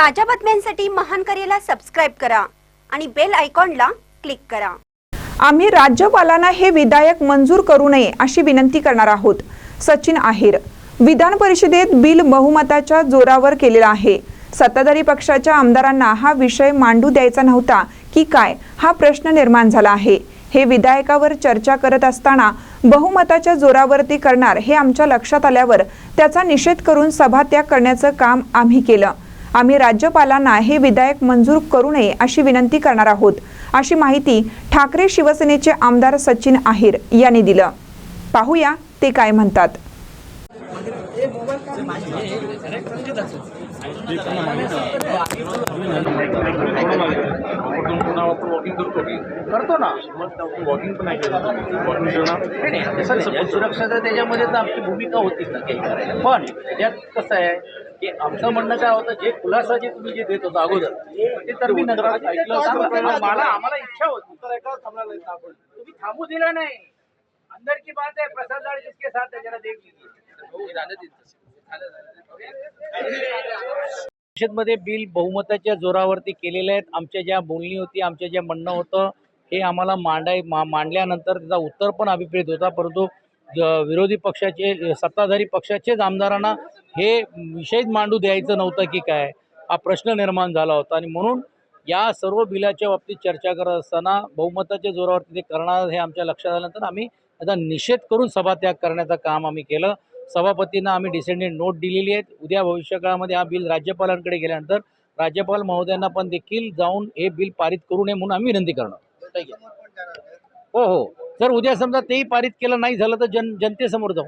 ताज्या बातम्यांसाठी महान करेला सबस्क्राईब करा आणि बेल आयकॉनला क्लिक करा. आम्ही राज्यपालांना हे विधायक मंजूर करू नये अशी विनंती करणार आहोत. सचिन आहेर विधान परिषदेत बिल बहुमताच्या जोरावर केलेला आहे. सत्ताधारी पक्षाच्या आमदारांना हा विषय मांडू द्यायचा नव्हता की काय हा प्रश्न निर्माण झाला आहे. हे विधायकावर चर्चा करत असताना बहुमताच्या जोरावरती करणार हे आमच्या लक्षात आल्यावर त्याचा निषेध करून सभात्याग करण्याचं काम आम्ही केलं. आम्ही राज्यपालांना हे विधायक मंजूर करू नये अशी विनंती करणार आहोत. अशी माहिती ठाकरे शिवसेनेचे आमदार सचिन आहिर यांनी दिलं. पाहूया ते काय म्हणतात. करतो ना. वॉकिंग पण नाही, त्याच्यामध्ये तर आमची भूमिका होतीच ना काही करायला. पण त्यात कसं आहे की आमचं म्हणणं काय होतं जे खुलासा जे तुम्ही जे देत होता अगोदर ते तर मी नगरात ऐकलं होतं. मला आम्हाला इच्छा होती. तुम्ही थांबू दिलं नाही. अंदर की बात आहे प्रसाद लाड जिसके साथ है, जरा देख परिषदमध्ये बिल बहुमताच्या जोरावरती केलेले आहेत. आमच्या ज्या बोलणी होती आमच्या ज्या म्हणणं होतं हे आम्हाला मांडाय मा मांडल्यानंतर त्याचा उत्तर पण अभिप्रेत होता परंतु ज- विरोधी पक्षाचे सत्ताधारी पक्षाचेच आमदारांना हे विषयच मांडू द्यायचं नव्हतं की काय? हा प्रश्न निर्माण झाला होता आणि म्हणून या सर्व बिलाच्या बाबतीत चर्चा करत असताना बहुमताच्या जोरावरती ते करणार हे आमच्या लक्षात आल्यानंतर आम्ही त्याचा निषेध करून सभात्याग करण्याचं काम आम्ही केलं. सभापतींना आम्ही डिसेंडेंट नोट दिलेली आहेत. उद्या भविष्यकाळामध्ये हा बिल राज्यपालांकडे गेल्यानंतर राज्यपाल महोदयांना पण देखील जाऊन हे बिल पारित करू नये म्हणून आम्ही विनंती करणार ठीक आहे. हो हो जर उद्या समजा तेही पारित केलं नाही झालं तर जन जनतेसमोर जाऊ